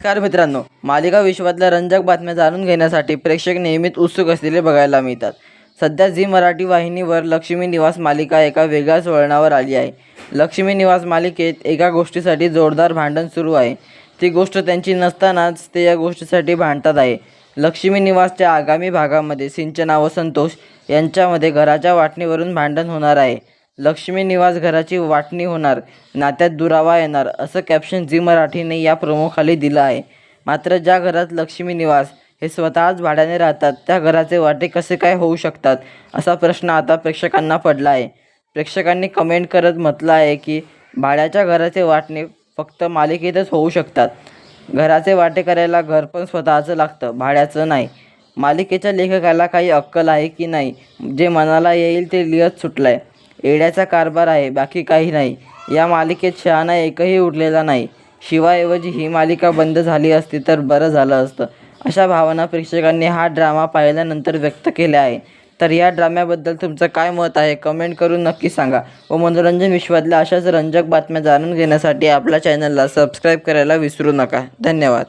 नमस्कार मित्रांनो मालिका विश्वातल्या रंजक बातम्या जाणून घेण्यासाठी प्रेक्षक नेहमीच उत्सुक असलेले बघायला मिळतात. सध्या झी मराठी वाहिनीवर लक्ष्मी निवास मालिका एका वेगळ्याच वळणावर आली आहे. लक्ष्मी निवास मालिकेत एका गोष्टीसाठी जोरदार भांडण सुरू आहे. ती गोष्ट त्यांची नसतानाच ते या गोष्टीसाठी भांडतात आहे. लक्ष्मी निवासच्या आगामी भागामध्ये सिंचना व संतोष यांच्यामध्ये घराच्या वाटणीवरून भांडण होणार आहे. लक्ष्मी निवास घराची वाटणी होणार नात्यात दुरावा येणार असं कॅप्शन झी मराठीने या प्रोमोखाली दिलं आहे. मात्र ज्या घरात लक्ष्मी निवास हे स्वतःच भाड्याने राहतात त्या घराचे वाटे कसे काय होऊ शकतात असा प्रश्न आता प्रेक्षकांना पडला आहे. प्रेक्षकांनी कमेंट करत म्हटलं आहे की भाड्याच्या घराचे वाटणे फक्त मालिकेतच होऊ शकतात. घराचे वाटे करायला घर पण स्वतःचं लागतं भाड्याचं नाही. मालिकेच्या लेखकाला काही अक्कल आहे की नाही जे मनाला येईल ते लिहत सुटलं आहे येड्याचा कारभार आहे बाकी काही नाही. या मालिकेत शहाणा एकही उरलेला नाही. शिवाऐवजी ही मालिका बंद झाली असती तर बरं झालं असतं. अशा भावना प्रेक्षकांनी हा ड्रामा पाहिल्यानंतर व्यक्त केल्या आहे तर या ड्राम्याबद्दल तुमचं काय मत आहे? कमेंट करून नक्की सांगा. व मनोरंजन विश्वातल्या अशाच रंजक बातम्या जाणून घेण्यासाठी आपल्या चॅनलला सबस्क्राईब करायला विसरू नका. धन्यवाद.